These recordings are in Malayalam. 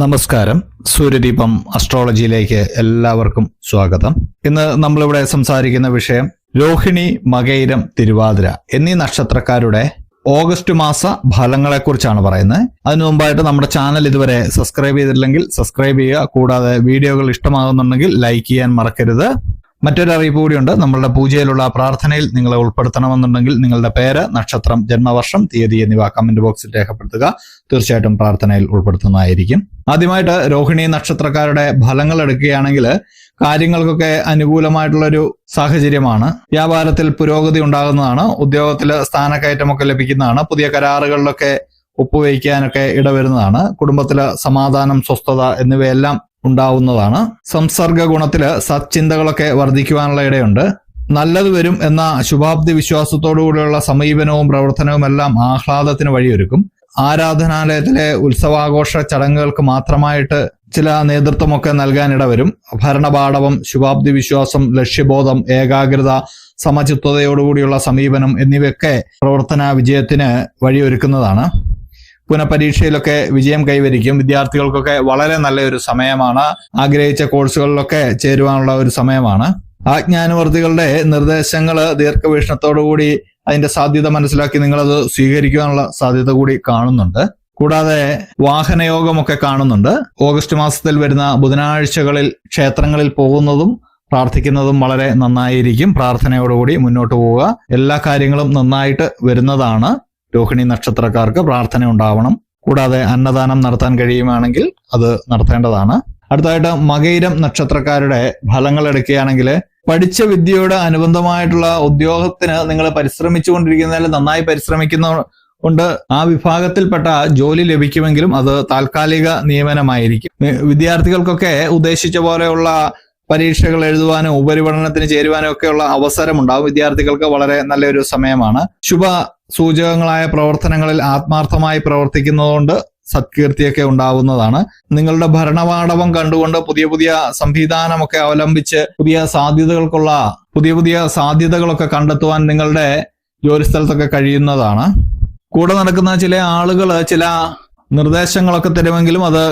നമസ്കാരം. സൂര്യദീപം അസ്ട്രോളജിയിലേക്ക് എല്ലാവർക്കും സ്വാഗതം. ഇന്ന് നമ്മളിവിടെ സംസാരിക്കുന്ന വിഷയം രോഹിണി മകൈരം തിരുവാതിര എന്നീ നക്ഷത്രക്കാരുടെ ഓഗസ്റ്റ് മാസ ഫലങ്ങളെക്കുറിച്ചാണ് പറയുന്നത്. അതിനു മുമ്പായിട്ട് നമ്മുടെ ചാനൽ ഇതുവരെ സബ്സ്ക്രൈബ് ചെയ്തിട്ടില്ലെങ്കിൽ സബ്സ്ക്രൈബ് ചെയ്യുക. കൂടാതെ വീഡിയോകൾ ഇഷ്ടമാകുന്നുണ്ടെങ്കിൽ ലൈക്ക് ചെയ്യാൻ മറക്കരുത്. മറ്റൊരു അറിയിപ്പ് കൂടിയുണ്ട്. നമ്മളുടെ പൂജയിലുള്ള പ്രാർത്ഥനയിൽ നിങ്ങളെ ഉൾപ്പെടുത്തണമെന്നുണ്ടെങ്കിൽ നിങ്ങളുടെ പേര് നക്ഷത്രം ജന്മവർഷം തീയതി എന്നിവ കമന്റ് ബോക്സിൽ രേഖപ്പെടുത്തുക. തീർച്ചയായിട്ടും പ്രാർത്ഥനയിൽ ഉൾപ്പെടുത്തുന്നതായിരിക്കും. ആദ്യമായിട്ട് രോഹിണി നക്ഷത്രക്കാരുടെ ഫലങ്ങൾ എടുക്കുകയാണെങ്കിൽ കാര്യങ്ങൾക്കൊക്കെ അനുകൂലമായിട്ടുള്ളൊരു സാഹചര്യമാണ്. വ്യാപാരത്തിൽ പുരോഗതി ഉണ്ടാകുന്നതാണ്. ഉദ്യോഗത്തിൽ സ്ഥാനക്കയറ്റമൊക്കെ ലഭിക്കുന്നതാണ്. പുതിയ കരാറുകളിലൊക്കെ ഒപ്പുവയ്ക്കാനൊക്കെ ഇടവരുന്നതാണ്. കുടുംബത്തിലെ സമാധാനം സ്വസ്ഥത എന്നിവയെല്ലാം ഉണ്ടാവുന്നതാണ്. സംസർഗ ഗുണത്തിൽ സച്ചിന്തകളൊക്കെ വർദ്ധിക്കുവാനുള്ള ഇടയുണ്ട്. നല്ലത് വരും എന്ന ശുഭാപ്തി വിശ്വാസത്തോടുകൂടിയുള്ള സമീപനവും പ്രവർത്തനവും എല്ലാം ആഹ്ലാദത്തിന് വഴിയൊരുക്കും. ആരാധനാലയത്തിലെ ഉത്സവാഘോഷ ചടങ്ങുകൾക്ക് മാത്രമായിട്ട് ചില നേതൃത്വമൊക്കെ നൽകാനിട വരും ഭരണപാഠവം ശുഭാപ്തി വിശ്വാസം ലക്ഷ്യബോധം ഏകാഗ്രത സമചിത്വതയോടുകൂടിയുള്ള സമീപനം എന്നിവയൊക്കെ പ്രവർത്തന വിജയത്തിന് വഴിയൊരുക്കുന്നതാണ്. പുനഃപരീക്ഷയിലൊക്കെ വിജയം കൈവരിക്കും. വിദ്യാർത്ഥികൾക്കൊക്കെ വളരെ നല്ലൊരു സമയമാണ്. ആഗ്രഹിച്ച കോഴ്സുകളിലൊക്കെ ചേരുവാനുള്ള ഒരു സമയമാണ്. ആജ്ഞാനുവർത്തികളുടെ നിർദ്ദേശങ്ങൾ ദീർഘവീക്ഷണത്തോടുകൂടി അതിന്റെ സാധ്യത മനസ്സിലാക്കി നിങ്ങളത് സ്വീകരിക്കുവാനുള്ള സാധ്യത കൂടി കാണുന്നുണ്ട്. കൂടാതെ വാഹനയോഗമൊക്കെ കാണുന്നുണ്ട്. ഓഗസ്റ്റ് മാസത്തിൽ വരുന്ന ബുധനാഴ്ചകളിൽ ക്ഷേത്രങ്ങളിൽ പോകുന്നതും പ്രാർത്ഥിക്കുന്നതും വളരെ നന്നായിരിക്കും. പ്രാർത്ഥനയോടുകൂടി മുന്നോട്ട് പോവുക. എല്ലാ കാര്യങ്ങളും നന്നായിട്ട് വരുന്നതാണ്. രോഹിണി നക്ഷത്രക്കാർക്ക് പ്രാർത്ഥന ഉണ്ടാവണം. കൂടാതെ അന്നദാനം നടത്താൻ കഴിയുകയാണെങ്കിൽ അത് നടത്തേണ്ടതാണ്. അടുത്തതായിട്ട് മകൈരം നക്ഷത്രക്കാരുടെ ഫലങ്ങൾ എടുക്കുകയാണെങ്കിൽ പഠിച്ച വിദ്യയോട് അനുബന്ധമായിട്ടുള്ള ഉദ്യോഗത്തിന് നിങ്ങൾ പരിശ്രമിച്ചു പരിശ്രമിച്ചുകൊണ്ടിരിക്കുന്നതിൽ നന്നായി പരിശ്രമിക്കുന്ന കൊണ്ട് ആ വിഭാഗത്തിൽപ്പെട്ട ജോലി ലഭിക്കുമെങ്കിലും അത് താൽക്കാലിക നിയമനമായിരിക്കും. വിദ്യാർത്ഥികൾക്കൊക്കെ ഉദ്ദേശിച്ച പോലെയുള്ള പരീക്ഷകൾ എഴുതുവാനും ഉപരിപഠനത്തിന് ചേരുവാനും ഒക്കെയുള്ള അവസരമുണ്ടാവും. വിദ്യാർത്ഥികൾക്ക് വളരെ നല്ലൊരു സമയമാണ്. ശുഭ സൂചകങ്ങളായ പ്രവർത്തനങ്ങളിൽ ആത്മാർത്ഥമായി പ്രവർത്തിക്കുന്നതുകൊണ്ട് സത്കീർത്തിയൊക്കെ ഉണ്ടാവുന്നതാണ്. നിങ്ങളുടെ ഭരണപാടവം കണ്ടുകൊണ്ട് പുതിയ പുതിയ സംവിധാനമൊക്കെ അവലംബിച്ച് പുതിയ സാധ്യതകൾക്കുള്ള പുതിയ പുതിയ സാധ്യതകളൊക്കെ കണ്ടെത്തുവാൻ നിങ്ങളുടെ ജോലിസ്ഥലത്തൊക്കെ കഴിയുന്നതാണ്. കൂടെ നടക്കുന്ന ചില ആളുകൾ ചില നിർദ്ദേശങ്ങളൊക്കെ തരുമെങ്കിലും അത്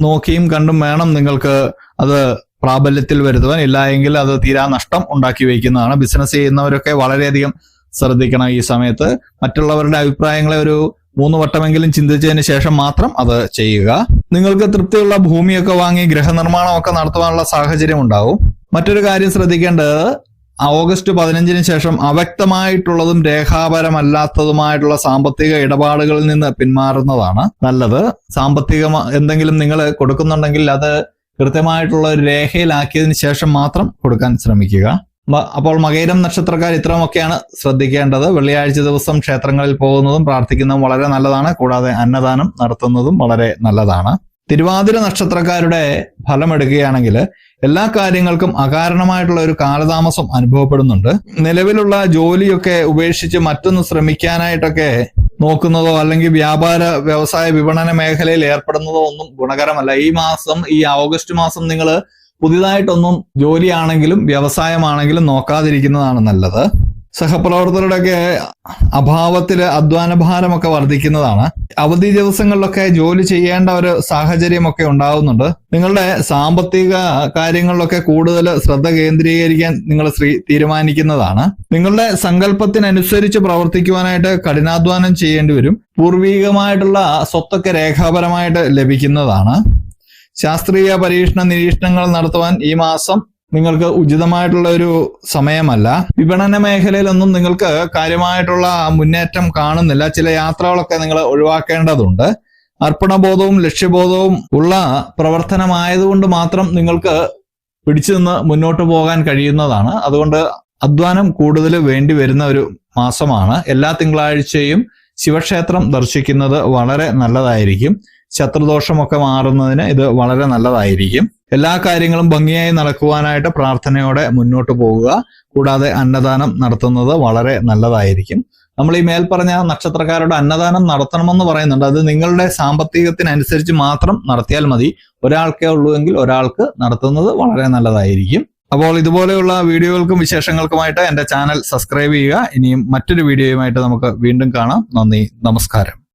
നോക്കിയും കണ്ടും വേണം നിങ്ങൾക്ക് അത് പ്രാബല്യത്തിൽ വരുത്തുവാൻ. ഇല്ല എങ്കിൽ അത് തീരാ നഷ്ടം ഉണ്ടാക്കി വയ്ക്കുന്നതാണ്. ബിസിനസ് ചെയ്യുന്നവരൊക്കെ വളരെയധികം ശ്രദ്ധിക്കണം ഈ സമയത്ത്. മറ്റുള്ളവരുടെ അഭിപ്രായങ്ങളെ ഒരു മൂന്ന് വട്ടമെങ്കിലും ചിന്തിച്ചതിന് ശേഷം മാത്രം അത് ചെയ്യുക. നിങ്ങൾക്ക് തൃപ്തിയുള്ള ഭൂമിയൊക്കെ വാങ്ങി ഗൃഹനിർമ്മാണമൊക്കെ നടത്തുവാനുള്ള സാഹചര്യം ഉണ്ടാവും. മറ്റൊരു കാര്യം ശ്രദ്ധിക്കേണ്ടത് ഓഗസ്റ്റ് പതിനഞ്ചിന് ശേഷം അവ്യക്തമായിട്ടുള്ളതും രേഖാപരമല്ലാത്തതുമായിട്ടുള്ള സാമ്പത്തിക ഇടപാടുകളിൽ നിന്ന് പിന്മാറുന്നതാണ് നല്ലത്. സാമ്പത്തിക എന്തെങ്കിലും നിങ്ങൾ കൊടുക്കുന്നുണ്ടെങ്കിൽ അത് കൃത്യമായിട്ടുള്ള ഒരു രേഖയിലാക്കിയതിന് ശേഷം മാത്രം കൊടുക്കാൻ ശ്രമിക്കുക. അപ്പോൾ മകേരം നക്ഷത്രക്കാർ ഇത്രയുമൊക്കെയാണ് ശ്രദ്ധിക്കേണ്ടത്. വെള്ളിയാഴ്ച ദിവസം ക്ഷേത്രങ്ങളിൽ പോകുന്നതും പ്രാർത്ഥിക്കുന്നതും വളരെ നല്ലതാണ്. കൂടാതെ അന്നദാനം നടത്തുന്നതും വളരെ നല്ലതാണ്. തിരുവാതിര നക്ഷത്രക്കാരുടെ ഫലമെടുക്കുകയാണെങ്കിൽ എല്ലാ കാര്യങ്ങൾക്കും അകാരണമായിട്ടുള്ള ഒരു കാലതാമസം അനുഭവപ്പെടുന്നുണ്ട്. നിലവിലുള്ള ജോലിയൊക്കെ ഉപേക്ഷിച്ച് മറ്റൊന്ന് ശ്രമിക്കാനായിട്ടൊക്കെ നോക്കുന്നതോ അല്ലെങ്കിൽ വ്യാപാര വ്യവസായ വിപണന മേഖലയിൽ ഏർപ്പെടുന്നതോ ഒന്നും ഗുണകരമല്ല. ഈ മാസം ഈ ഓഗസ്റ്റ് മാസം നിങ്ങൾ പുതിയതായിട്ടൊന്നും ജോലിയാണെങ്കിലും വ്യവസായമാണെങ്കിലും നോക്കാതിരിക്കുന്നതാണ് നല്ലത്. സഹപ്രവർത്തകരുടെയൊക്കെ അഭാവത്തിൽ അധ്വാന ഭാരമൊക്കെ വർദ്ധിക്കുന്നതാണ്. അവധി ദിവസങ്ങളിലൊക്കെ ജോലി ചെയ്യേണ്ട ഒരു സാഹചര്യമൊക്കെ ഉണ്ടാകുന്നുണ്ട് നിങ്ങളുടെ സാമ്പത്തിക കാര്യങ്ങളിലൊക്കെ കൂടുതൽ ശ്രദ്ധ കേന്ദ്രീകരിക്കാൻ നിങ്ങൾ ശ്രീ തീരുമാനിക്കുന്നതാണ്. നിങ്ങളുടെ സങ്കല്പത്തിനനുസരിച്ച് പ്രവർത്തിക്കുവാനായിട്ട് കഠിനാധ്വാനം ചെയ്യേണ്ടി വരും. പൂർവീകമായിട്ടുള്ള സ്വത്തൊക്കെ രേഖാപരമായിട്ട് ലഭിക്കുന്നതാണ്. ശാസ്ത്രീയ പരീക്ഷണ നിരീക്ഷണങ്ങൾ നടത്തുവാൻ ഈ മാസം നിങ്ങൾക്ക് ഉചിതമായിട്ടുള്ള ഒരു സമയമല്ല. വിപണന മേഖലയിലൊന്നും നിങ്ങൾക്ക് കാര്യമായിട്ടുള്ള മുന്നേറ്റം കാണുന്നില്ല. ചില യാത്രകളൊക്കെ നിങ്ങൾ ഒഴിവാക്കേണ്ടതുണ്ട്. അർപ്പണബോധവും ലക്ഷ്യബോധവും ഉള്ള പ്രവർത്തനമായതുകൊണ്ട് മാത്രം നിങ്ങൾക്ക് പിടിച്ചു നിന്ന് മുന്നോട്ട് പോകാൻ കഴിയുന്നതാണ്. അതുകൊണ്ട് അധ്വാനം കൂടുതൽ വേണ്ടി വരുന്ന ഒരു മാസമാണ്. എല്ലാ തിങ്കളാഴ്ചയും ശിവക്ഷേത്രം ദർശിക്കുന്നത് വളരെ നല്ലതായിരിക്കും. ശത്രുദോഷമൊക്കെ മാറുന്നതിന് ഇത് വളരെ നല്ലതായിരിക്കും. എല്ലാ കാര്യങ്ങളും ഭംഗിയായി നടക്കുവാനായിട്ട് പ്രാർത്ഥനയോടെ മുന്നോട്ട് പോകുക കൂടാതെ അന്നദാനം നടത്തുന്നത് വളരെ നല്ലതായിരിക്കും. നമ്മൾ ഈ മേൽപ്പറഞ്ഞ നക്ഷത്രക്കാരുടെ അന്നദാനം നടത്തണമെന്ന് പറയുന്നുണ്ട്. അത് നിങ്ങളുടെ സാമ്പത്തികത്തിനനുസരിച്ച് മാത്രം നടത്തിയാൽ മതി. ഒരാൾക്കേ ഉള്ളൂ എങ്കിൽ ഒരാൾക്ക് നടത്തുന്നത് വളരെ നല്ലതായിരിക്കും. അപ്പോൾ ഇതുപോലെയുള്ള വീഡിയോകൾക്കും വിശേഷങ്ങൾക്കുമായിട്ട് എന്റെ ചാനൽ സബ്സ്ക്രൈബ് ചെയ്യുക. ഇനിയും മറ്റൊരു വീഡിയോയുമായിട്ട് നമുക്ക് വീണ്ടും കാണാം. നന്ദി. നമസ്കാരം.